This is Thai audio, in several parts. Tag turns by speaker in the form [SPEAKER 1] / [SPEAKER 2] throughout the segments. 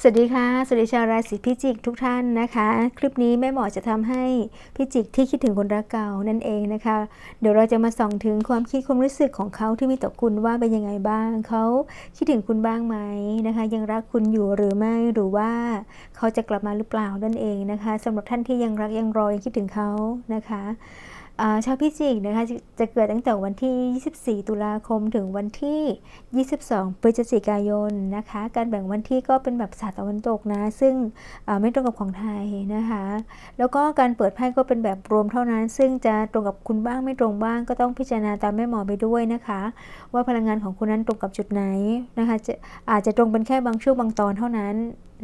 [SPEAKER 1] สวัสดีค่ะ สวัสดีชาวราศีพิจิกทุกท่านนะคะ คลิปนี้แม่หมอจะทำให้พิจิกที่คิดถึงคนรักเก่านั่นเองนะคะ เดี๋ยวเราจะมาส่องถึงความคิดความรู้สึกของเขาที่มีต่อคุณว่าเป็นยังไงบ้าง เขาคิดถึงคุณบ้างไหมนะคะ ยังรักคุณอยู่หรือไม่หรือว่าเขาจะกลับมาหรือเปล่านั่นเองนะคะสำหรับท่านที่ยังรักยังรอยังคิดถึงเขานะคะ ชาวพิจิกนะคะจะเกิดตั้งแต่วันที่ 24 ตุลาคมถึงวันที่ 22 พฤศจิกายนนะคะ การแบ่งวันที่ก็เป็นแบบศาสตร์ตะวันตกนะ ซึ่งไม่ตรงกับของไทยนะคะ แล้วก็การเปิดไพ่ก็เป็นแบบรวมเท่านั้น ซึ่งจะตรงกับคุณบ้างไม่ตรงบ้าง ก็ต้องพิจารณาตามแม่หมอไปด้วยนะคะ ว่าพลังงานของคุณนั้นตรงกับจุดไหนนะคะจะอาจจะตรงเป็นแค่บางช่วงบางตอนเท่านั้น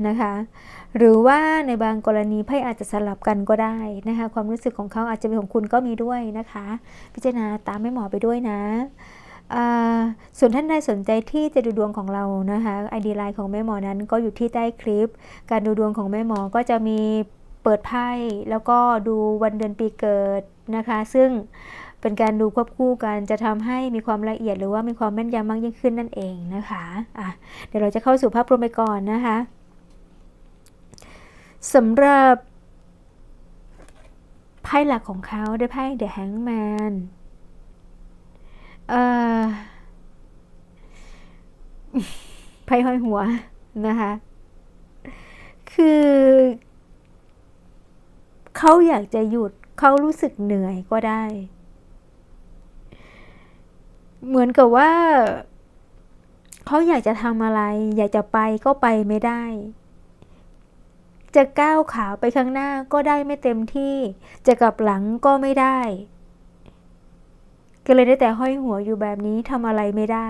[SPEAKER 1] นะคะ หรือว่าในบางกรณีไพ่อาจจะสลับกันก็ได้นะคะ ความรู้สึกของเขาอาจจะเป็นของคุณก็มีด้วยนะคะ พิจารณาตามแม่หมอไปด้วยนะส่วนท่านใดสนใจที่จะดูดวงของเรานะคะไอดีไลน์ของแม่หมอนั้นก็อยู่ที่ใต้คลิป การดูดวงของแม่หมอก็จะมีเปิดไพ่แล้วก็ดูวันเดือนปีเกิดนะคะ ซึ่งเป็นการดูควบคู่กันจะทำให้มีความละเอียดหรือว่ามีความแม่นยำมากยิ่งขึ้นนั่นเองนะคะะเดี๋ยวเราจะเข้าสู่ภาพรวมไปก่อนนะคะ สำหรับไพ่หลักของเขาได้ไพ่ The Hangman ไพ่ห้อยหัวนะคะ คือ เขาอยากจะหยุดเขารู้สึกเหนื่อยก็ได้ เหมือนกับว่า เขาอยากจะทำอะไร อยากจะไปก็ไปไม่ได้ จะก้าวขาไปข้างหน้าก็ได้ไม่เต็มที่ จะกลับหลังก็ไม่ได้ก็เลยได้แต่ห้อยหัวอยู่แบบนี้ทำอะไรไม่ได้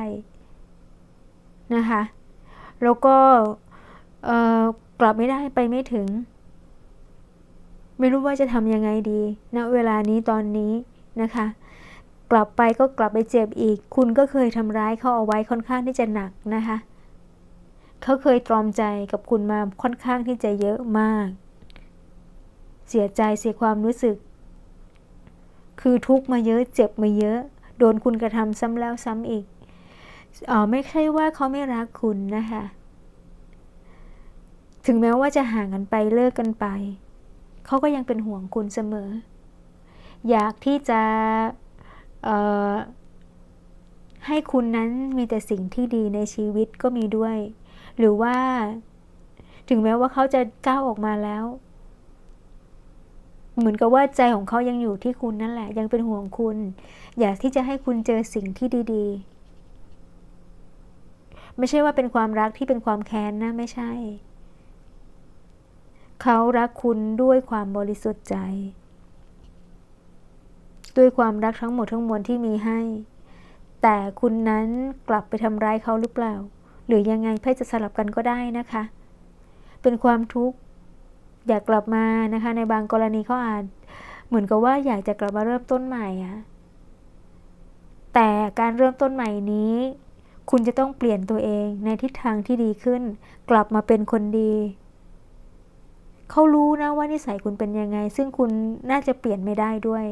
[SPEAKER 1] นะคะ แล้วก็กลับไม่ได้ไปไม่ถึง ไม่รู้ว่าจะทำยังไงดีณนะเวลานี้ตอนนี้นะคะ กลับไปก็กลับไปเจ็บอีก คุณก็เคยทำร้ายเขาเอาไว้ค่อนข้างที่จะหนักนะคะ เขาเคยตรอมใจกับคุณมาค่อนข้างที่จะเยอะมาก เสียใจเสียความรู้สึก คือทุกมาเยอะเจ็บมาเยอะ โดนคุณกระทำซ้ำแล้วซ้ำอีกอ๋อไม่ใช่ว่าเขาไม่รักคุณนะคะ ถึงแม้ว่าจะห่างกันไปเลิกกันไป เขาก็ยังเป็นห่วงคุณเสมอ อยากที่จะให้คุณนั้นมีแต่สิ่งที่ดีในชีวิตก็มีด้วย หรือว่า ถึงแม้ว่าเขาจะก้าวออกมาแล้ว เหมือนกับว่าใจของเขายังอยู่ที่คุณนั่นแหละ ยังเป็นห่วงคุณ อยากที่จะให้คุณเจอสิ่งที่ดี ๆ ไม่ใช่ว่าเป็นความรักที่เป็นความแค้นนะไม่ใช่ เขารักคุณด้วยความบริสุทธิ์ใจ ด้วยความรักทั้งหมดทั้งมวลที่มีให้แต่คุณนั้นกลับไปทำร้ายเขาหรือเปล่า หรือยังไงไพ่จะสลับกันก็ได้นะคะ เป็นความทุกข์อยากกลับมานะคะ ในบางกรณีเขาอาจเหมือนกับว่าอยากจะกลับมาเริ่มต้นใหม่อะแต่การเริ่มต้นใหม่นี้ คุณจะต้องเปลี่ยนตัวเองในทิศทางที่ดีขึ้น กลับมาเป็นคนดีเขารู้นะว่านิสัยคุณเป็นยังไง ซึ่งคุณน่าจะเปลี่ยนไม่ได้ด้วย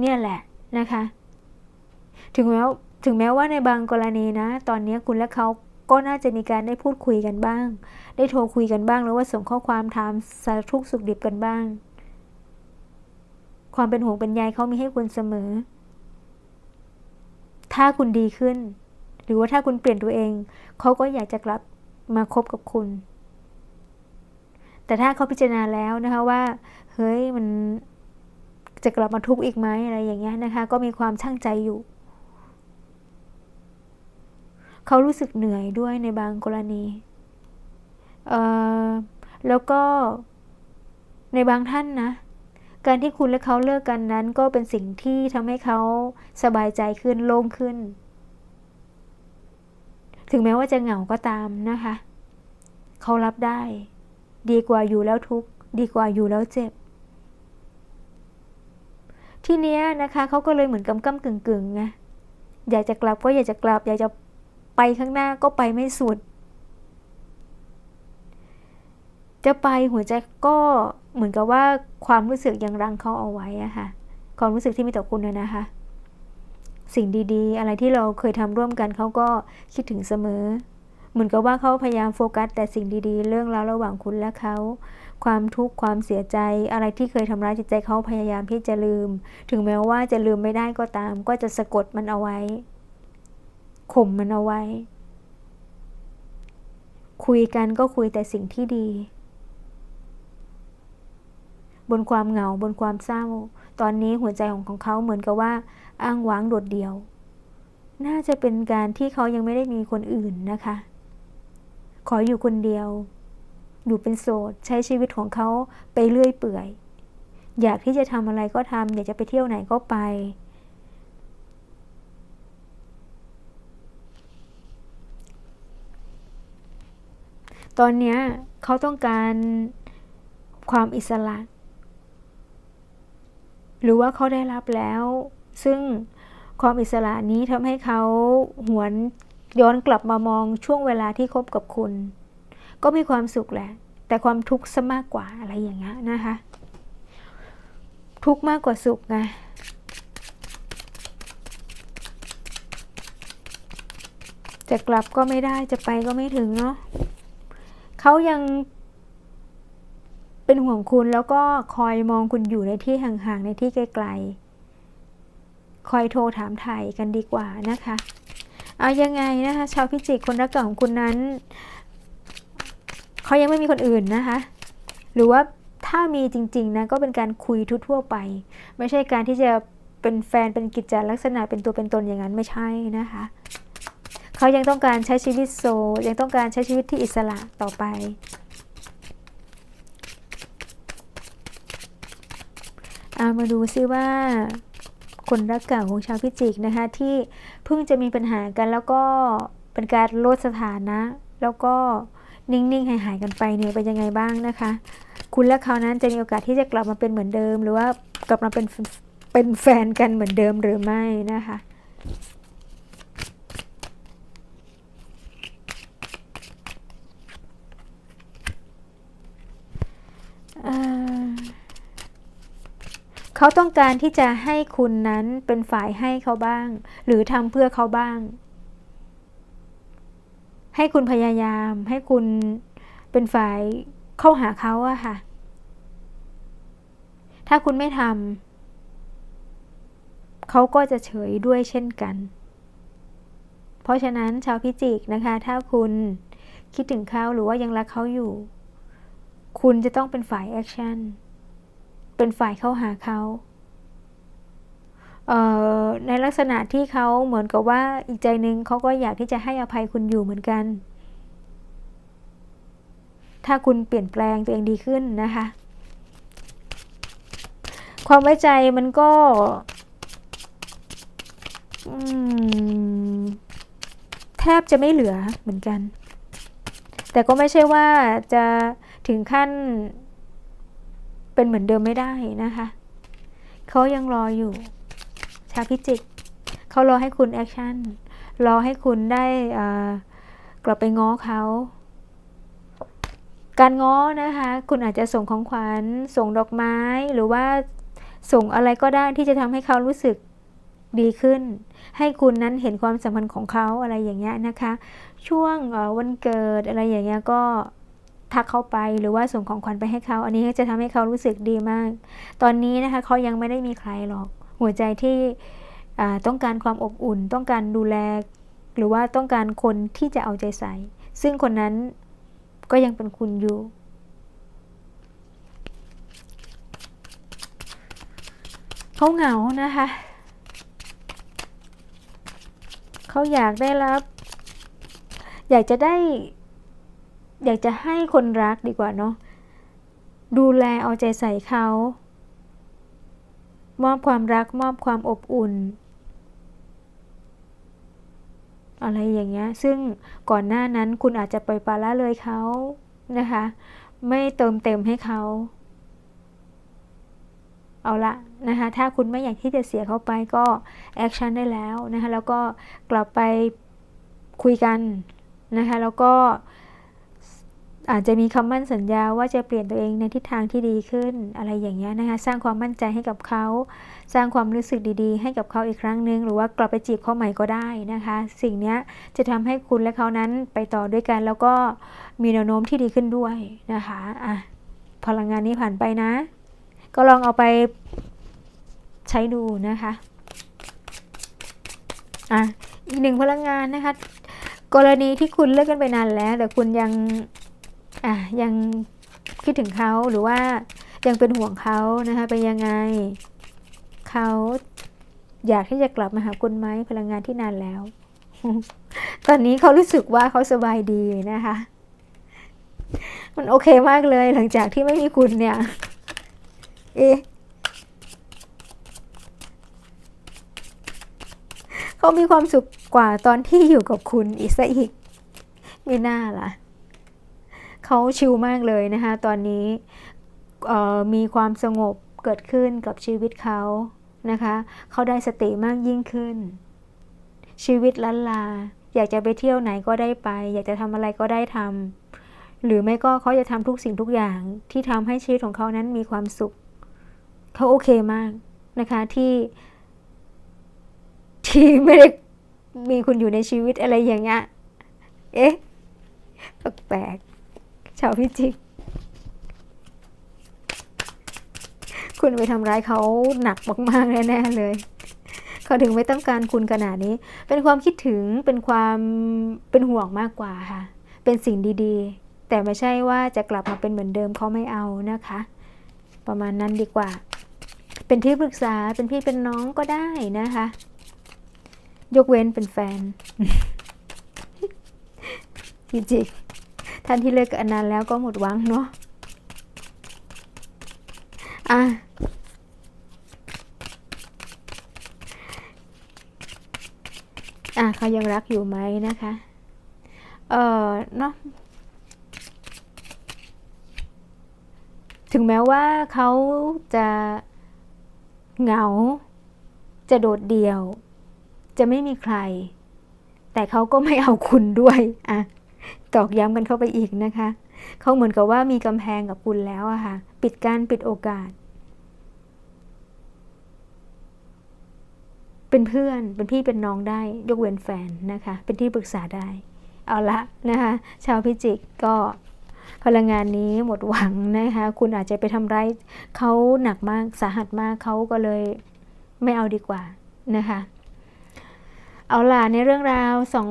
[SPEAKER 1] เนี่ยแหละนะคะ ถึงแม้ ถึงแม้ว่าในบางกรณีนะ ตอนนี้คุณและเขาก็น่าจะมีการได้พูดคุยกันบ้าง ได้โทรคุยกันบ้าง หรือว่าส่งข้อความถามสารทุกสุขดิบกันบ้าง ความเป็นห่วงเป็นใยเขามีให้คุณเสมอ ถ้าคุณดีขึ้น หรือว่าถ้าคุณเปลี่ยนตัวเอง เขาก็อยากจะกลับมาคบกับคุณ แต่ถ้าเขาพิจารณาแล้วนะคะว่า เฮ้ยมันจะกลับมาทุกข์อีกไหมอะไรอย่างเงี้ยนะคะ ก็มีความช่างใจอยู่ เขารู้สึกเหนื่อยด้วยในบางกรณีแล้วก็ในบางท่านนะ การที่คุณและเขาเลิกกันนั้นก็เป็นสิ่งที่ทำให้เขาสบายใจขึ้นโล่งขึ้น ถึงแม้ว่าจะเหงาก็ตามนะคะ เขารับได้ ดีกว่าอยู่แล้วทุกข์ดีกว่าอยู่แล้วเจ็บ ทีเนี้ยนะคะเขาก็เลยเหมือนกำกำกึ่งกึ่งไงอยากจะกลับก็อยากจะกลับ อยากจะ ไปข้างหน้าก็ไปไม่สุด จะไปหัวใจก็เหมือนกับว่าความรู้สึกยังรังเขาเอาไว้อะค่ะความรู้สึกที่มีต่อคุณนะคะ สิ่งดีๆ อะไรที่เราเคยทำร่วมกันเขาก็คิดถึงเสมอ เหมือนกับว่าเขาพยายามโฟกัสแต่สิ่งดีๆ เรื่องราวระหว่างคุณและเขา ความทุกข์ความเสียใจ อะไรที่เคยทำร้ายจิตใจเขาพยายามที่จะลืม ถึงแม้ว่าจะลืมไม่ได้ก็ตาม ก็จะสะกดมันเอาไว้ ข่มมันเอาไว้ คุยกันก็คุยแต่สิ่งที่ดี บนความเหงาบนความเศร้า ตอนนี้หัวใจของของเขาเหมือนกับว่า อ้างว้างโดดเดี่ยว น่าจะเป็นการที่เขายังไม่ได้มีคนอื่นนะคะ ขออยู่คนเดียว อยู่เป็นโสดใช้ชีวิตของเขาไปเรื่อยเปื่อย อยากที่จะทำอะไรก็ทำอยากจะไปเที่ยวไหนก็ไป ตอนเนี้ยเขาต้องการความอิสระ หรือว่าเขาได้รับแล้ว ซึ่งความอิสระนี้ทำให้เขาหวนย้อนกลับมามองช่วงเวลาที่คบกับคุณ ก็มีความสุขแหละ แต่ความทุกข์ซะมากกว่าอะไรอย่างเงี้ยนะคะ ทุกข์มากกว่าสุขไงจะกลับก็ไม่ได้จะไปก็ไม่ถึงเนาะ เขายังเป็นห่วงคุณแล้วก็คอยมองคุณอยู่ในที่ห่างๆในที่ไกลๆ คอยโทรถามไถ่กันดีกว่านะคะ เอายังไงนะคะ ชาวพิจิกคนรักเก่าของคุณนั้นเขายังไม่มีคนอื่นนะคะ หรือว่าถ้ามีจริง ๆนะก็เป็นการคุยทั่วๆไป ไม่ใช่การที่จะเป็นแฟนเป็นกิจจลักษณะเป็นตัวเป็นตนอย่างนั้นไม่ใช่นะคะ เขายังต้องการใช้ชีวิตโซ ยังต้องการใช้ชีวิตที่อิสระต่อไป เอามาดูซิว่า คนรักเก่าของชาวพิจิกนะคะ ที่เพิ่งจะมีปัญหากันแล้วก็เป็นการลดสถานะ แล้วก็นิ่งๆหายๆกันไปเนี่ยเป็นยังไงบ้างนะคะ คุณและเขานั้นจะมีโอกาสที่จะกลับมาเป็นเหมือนเดิม หรือว่ากลับมาเป็นเป็นแฟนกันเหมือนเดิมหรือไม่นะคะ เขาต้องการที่จะให้คุณนั้นเป็นฝ่ายให้เขาบ้าง หรือทำเพื่อเขาบ้าง ให้คุณพยายาม ให้คุณเป็นฝ่ายเข้าหาเขาอะค่ะ ถ้าคุณไม่ทำเขาก็จะเฉยด้วยเช่นกัน เพราะฉะนั้นชาวพิจิกนะคะ ถ้าคุณคิดถึงเขาหรือว่ายังรักเขาอยู่ คุณจะต้องเป็นฝ่ายแอคชั่น เป็นฝ่ายเข้าหาเขาเในลักษณะที่เขาเหมือนกับว่าอีกใจหนึ่งเขาก็อยากที่จะให้อภัยคุณอยู่เหมือนกัน ถ้าคุณเปลี่ยนแปลงตัวเองดีขึ้นนะคะ ความไว้ใจมันก็แทบจะไม่เหลือเหมือนกัน แต่ก็ไม่ใช่ว่าจะถึงขั้น เป็นเหมือนเดิมไม่ได้นะคะเขายังรออยู่ ชาวพิจิกเขารอให้คุณแอคชั่นรอให้คุณได้กลับไปง้อเขาการง้อนะคะ คุณอาจจะส่งของขวัญ ส่งดอกไม้ หรือว่าส่งอะไรก็ได้ที่จะทำให้เขารู้สึกดีขึ้น ให้คุณนั้นเห็นความสัมพันธ์ของเขาอะไรอย่างเงี้ยนะคะ ช่วงวันเกิดอะไรอย่างเงี้ยก็ ทักเขาไปหรือว่าส่งของขวัญไปให้เขา อันนี้จะทำให้เขารู้สึกดีมาก ตอนนี้นะคะเขายังไม่ได้มีใครหรอก หัวใจที่ต้องการความอบอุ่น ต้องการดูแล หรือว่าต้องการคนที่จะเอาใจใส่ ซึ่งคนนั้นก็ยังเป็นคุณอยู่ เขาเหงานะคะ เขาอยากได้รับ อยากจะได้ อยากจะให้คนรักดีกว่าเนาะดูแลเอาใจใส่เขา มอบความรักมอบความอบอุ่น อะไรอย่างเงี้ย ซึ่งก่อนหน้านั้นคุณอาจจะปล่อยปละละเลยเขานะคะ ไม่เติมเต็มให้เขา เอาละนะคะ ถ้าคุณไม่อยากที่จะเสียเขาไปก็แอคชั่นได้แล้วนะคะ แล้วก็กลับไปคุยกันนะคะ แล้วก็ อาจจะมีคำมั่นสัญญาว่าจะเปลี่ยนตัวเองในทิศทางที่ดีขึ้นอะไรอย่างเงี้ยนะคะ สร้างความมั่นใจให้กับเขา สร้างความรู้สึกดีๆ ให้กับเขาอีกครั้งหนึ่งหรือว่ากลับไปจีบเขาใหม่ก็ได้นะคะ สิ่งนี้จะทำให้คุณและเขานั้นไปต่อด้วยกัน แล้วก็มีแนวโน้มที่ดีขึ้นด้วยนะคะอะพลังงานนี้ผ่านไปนะ ก็ลองเอาไปใช้ดูนะคะอะอีกหนึ่งพลังงานนะคะกรณีที่คุณเลิกกันไปนานแล้ว แต่คุณยัง อะยังคิดถึงเขาหรือว่ายังเป็นห่วงเขานะคะเป็นยังไงเขาอยากที่จะกลับมาหาคุณไหมพลังงานที่นานแล้ว ตอนนี้เขารู้สึกว่าเขาสบายดีนะคะ มันโอเคมากเลยหลังจากที่ไม่มีคุณเนี่ย เอ๊ะเขามีความสุขกว่าตอนที่อยู่กับคุณอีกซะอีก ไม่น่าล่ะ เขาชิลมากเลยนะคะตอนนี้มีความสงบเกิดขึ้นกับชีวิตเขานะคะเขาได้สติมากยิ่งขึ้น ชีวิตล้านลา อยากจะไปเที่ยวไหนก็ได้ไป อยากจะทำอะไรก็ได้ทำหรือไม่ก็เขาจะทำทุกสิ่งทุกอย่างที่ทำให้ชีวิตของเขานั้นมีความสุขเขาโอเคมากนะคะที่ ที่ไม่ได้มีคุณอยู่ในชีวิตอะไรอย่างเงี้ยเอ๊ะแปลก ชาวพิจิก คุณไปทำร้ายเขาหนักมากๆแน่ๆเลยเขาถึงไม่ต้องการคุณขนาดนี้ เป็นความคิดถึง เป็นความเป็นห่วงมากกว่าค่ะ เป็นสิ่งดีๆ แต่ไม่ใช่ว่าจะกลับมาเป็นเหมือนเดิมเขาไม่เอานะคะ ประมาณนั้นดีกว่า เป็นที่ปรึกษา เป็นพี่เป็นน้องก็ได้นะคะ ยกเว้นเป็นแฟนจริง ท่านที่เลิกกันนานแล้วก็หมดหวังเนาะอะอะเขายังรักอยู่ไหมนะคะ เออเนาะถึงแม้ว่าเขาจะเหงา จะโดดเดี่ยว จะไม่มีใคร แต่เขาก็ไม่เอาคุณด้วย อะ ตอกย้ำกันเข้าไปอีกนะคะ เขาเหมือนกับว่ามีกำแพงกับคุณแล้วอะค่ะ ปิดการปิดโอกาส เป็นเพื่อน เป็นพี่เป็นน้องได้ ยกเว้นแฟนนะคะ เป็นที่ปรึกษาได้ เอาละนะคะ ชาวพิจิกก็พลังงานนี้หมดหวังนะคะ คุณอาจจะไปทำร้ายเขาหนักมากสาหัสมากเขาก็เลยไม่เอาดีกว่านะคะ เอาล่ะในเรื่องราวสอง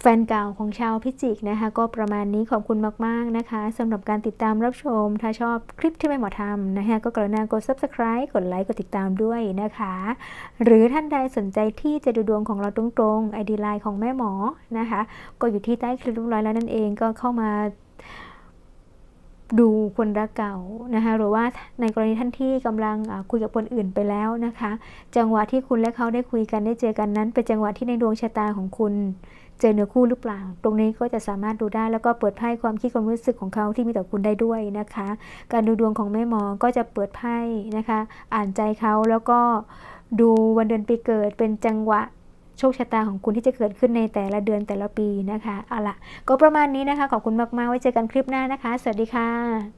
[SPEAKER 1] แฟนเก่าของชาวพิจิกนะคะ ก็ประมาณนี้ขอบคุณมาก ๆ นะคะสำหรับการติดตามรับชม ถ้าชอบคลิปที่แม่หมอทำนะคะ ก็กรุณากด subscribe กดไลค์กดติดตามด้วยนะคะ หรือท่านใดสนใจที่จะดูดวงของเราตรงๆ ID Line ของแม่หมอนะคะ ก็อยู่ที่ใต้คลิปเรียบร้อยแล้วนั่นเองก็เข้ามาดูคนรักเก่านะคะหรือว่าในกรณีท่านที่กำลังคุยกับคนอื่นไปแล้วนะคะ จังหวะที่คุณและเขาได้คุยกันได้เจอกันนั้น เป็นจังหวะที่ในดวงชะตาของคุณ เจอเนื้อคู่หรือเปล่า ตรงนี้ก็จะสามารถดูได้แล้วก็เปิดไพ่ความคิดความรู้สึกของเขาที่มีต่อคุณได้ด้วยนะคะ การดูดวงของแม่หมอก็จะเปิดไพ่นะคะ อ่านใจเขาแล้วก็ดูวันเดือนปีเกิดเป็นจังหวะโชคชะตาของคุณที่จะเกิดขึ้นในแต่ละเดือนแต่ละปีนะคะ เอาละก็ประมาณนี้นะคะ ขอบคุณมากๆ ไว้เจอกันคลิปหน้านะคะ สวัสดีค่ะ